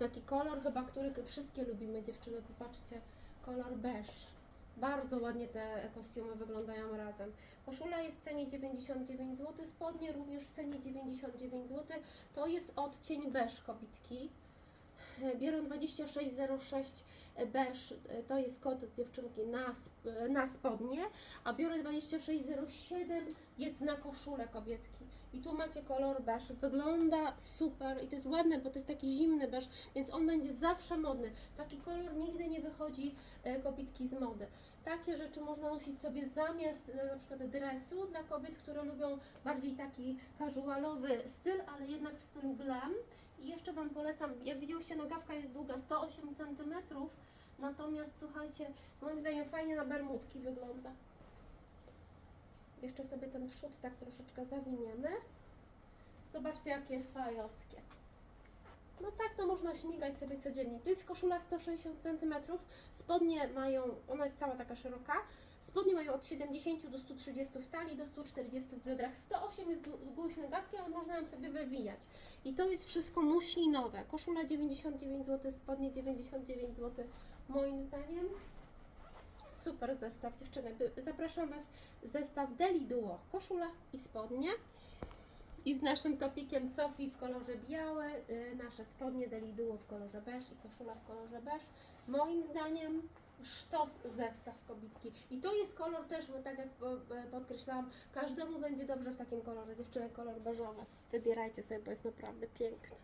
Taki kolor chyba, który wszystkie lubimy dziewczyny, popatrzcie, kolor beż. Bardzo ładnie te kostiumy wyglądają razem. Koszula jest w cenie 99 zł, spodnie również w cenie 99 zł. To jest odcień beż kobitki. Biorą 2606 beż, to jest kod dziewczynki na, na spodnie, a biorę 2607 jest na koszulę kobietki. I tu macie kolor beż. Wygląda super i to jest ładne, bo to jest taki zimny beż, więc on będzie zawsze modny. Taki kolor nigdy nie wychodzi e, kobietki z mody. Takie rzeczy można nosić sobie zamiast e, na przykład dresu dla kobiet, które lubią bardziej taki casualowy styl, ale jednak w stylu glam. I jeszcze Wam polecam, jak widzieliście, nogawka jest długa 108 cm, natomiast słuchajcie, moim zdaniem fajnie na bermudki wygląda. Jeszcze sobie ten przód tak troszeczkę zawiniemy. Zobaczcie, jakie fajowskie. No tak, to można śmigać sobie codziennie. To jest koszula 160 cm, spodnie mają, ona jest cała taka szeroka, spodnie mają od 70 do 130 w talii, do 140 w biodrach. 108 jest długość nogawki, ale można ją sobie wywijać. I to jest wszystko muślinowe. Koszula 99 zł, spodnie 99 zł, moim zdaniem. Super zestaw dziewczyny. Zapraszam Was zestaw Deli Duo, koszula i spodnie. I z naszym topikiem Sofii w kolorze białe, y, nasze spodnie Deli Duo w kolorze beż i koszula w kolorze beż. Moim zdaniem sztos zestaw kobitki. I to jest kolor też, bo tak jak e, podkreślałam, każdemu będzie dobrze w takim kolorze. Dziewczyny, kolor beżowy. Wybierajcie sobie, bo jest naprawdę piękny.